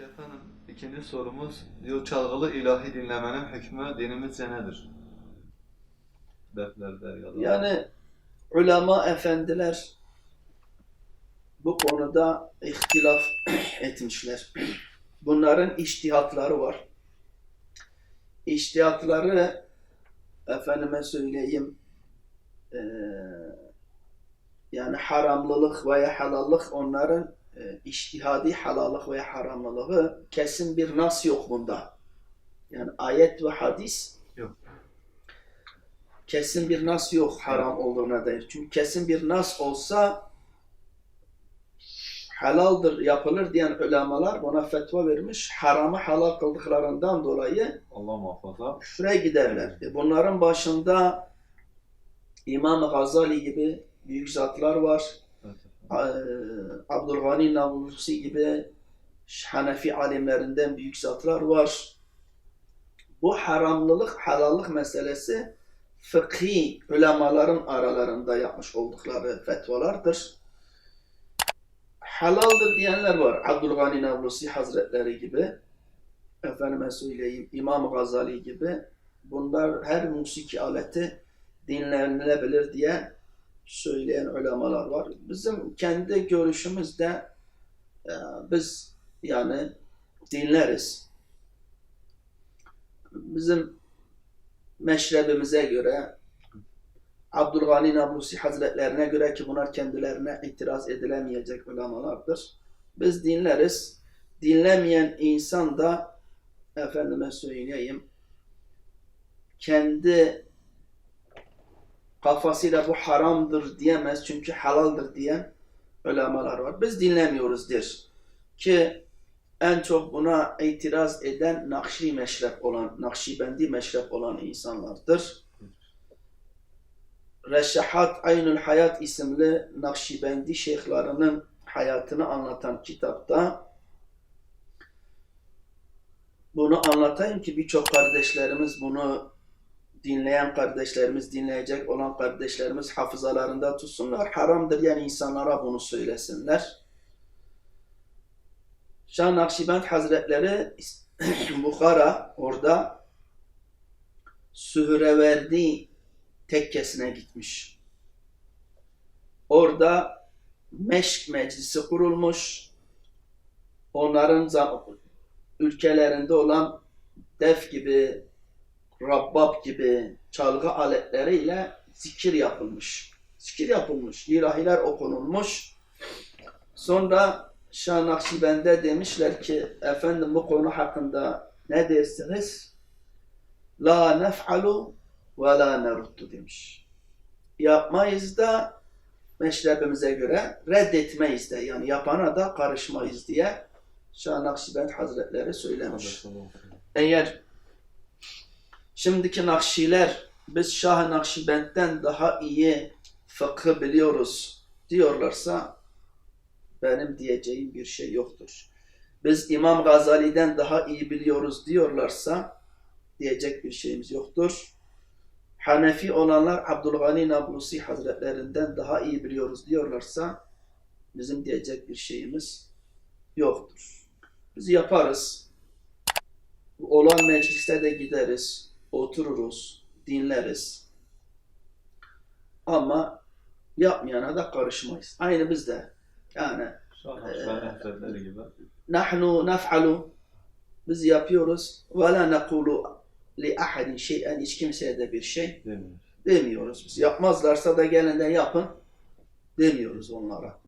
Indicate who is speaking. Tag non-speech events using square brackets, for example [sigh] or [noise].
Speaker 1: Peki efendim, ikinci sorumuz diyor çalgılı ilahi dinlemenin hükmü dinimizce nedir? Defter, deryalar.
Speaker 2: Yani ulema efendiler bu konuda ihtilaf [clears throat] etmişler. [clears throat] Bunların iştihatları var. İştihatları efendime söyleyeyim eee, yani haramlılık veya halallık onların e, iştihadi halallık veya haramlılığı kesin bir nas yok bunda. Yani ayet ve hadis
Speaker 1: Yok.
Speaker 2: kesin bir nas yok haram olduğuna dair. Çünkü kesin bir nas olsa halaldır, yapılır diyen ulemalar buna fetva vermiş. Haramı halal kıldıklarından dolayı
Speaker 1: Allah muhafaza.
Speaker 2: küfre giderler. E Bunların başında İmam Gazali gibi büyük zatlar var. Eee, Abdülgani Navlusi gibi Hanefi alimlerinden büyük zatlar var. Bu haramlılık, halallık meselesi fıkhi ulemaların aralarında yapmış oldukları fetvalardır. Halaldır diyenler var. Abdülgani Navlusi Hazretleri gibi, efendime söyleyeyim İmam Gazali gibi. Bunlar her musiki aleti dinlenilebilir diye söyleyen ulemalar var. Bizim kendi görüşümüzde e, biz yani dinleriz. Bizim meşrebimize göre Abdülgani Nablusi Hazretlerine göre ki bunlar kendilerine itiraz edilemeyecek ulemalardır. Biz dinleriz. Dinlemeyen insan da efendime söyleyeyim kendi kafasıyla bu haramdır diyemez çünkü halaldır diyen ulemalar var. Biz dinlemiyoruz der. Ki en çok buna itiraz eden Nakşi meşrep olan, Nakşibendi meşrep olan insanlardır. Reşahat Aynül Hayat isimli Nakşibendi şeyhlerinin hayatını anlatan kitapta bunu anlatayım ki birçok kardeşlerimiz bunu dinleyen kardeşlerimiz, dinleyecek olan kardeşlerimiz hafızalarında tutsunlar. Haramdır yani insanlara bunu söylesinler. Şah Nakşibend Hazretleri [coughs] Bukhara orada Sühreverdi tekkesine gitmiş. Orada meşk meclisi kurulmuş. Onların ülkelerinde olan def gibi, rabbab gibi çalgı aletleriyle zikir yapılmış. Zikir yapılmış, ilahiler okunulmuş. Sonra Şah Nakşibend'e demişler ki efendim bu konu hakkında ne dersiniz? La nef'alu ve la neruddu demiş. Yapmayız da meşrebimize göre reddetmeyiz de yani yapana da karışmayız diye Şah Nakşibend Hazretleri söylemiş. Eğer şimdiki Nakşiler biz Şah-ı Nakşibend'den daha iyi fıkıh biliyoruz diyorlarsa benim diyeceğim bir şey yoktur. Biz İmam Gazali'den daha iyi biliyoruz diyorlarsa diyecek bir şeyimiz yoktur. Hanefi olanlar Abdülgani Nablusi Hazretlerinden daha iyi biliyoruz diyorlarsa bizim diyecek bir şeyimiz yoktur. Biz yaparız. Olan mecliste de gideriz, otururuz, dinleriz. Ama yapmayana da karışmayız. Aynı biz de. Yani
Speaker 1: Hazretleri gibi.
Speaker 2: nahnu nef'alu biz yapıyoruz ve la nekulu li ahadin şey'en hiç kimseye de bir şey
Speaker 1: Demiyoruz.
Speaker 2: demiyoruz. Biz yapmazlarsa da gelinden yapın demiyoruz onlara.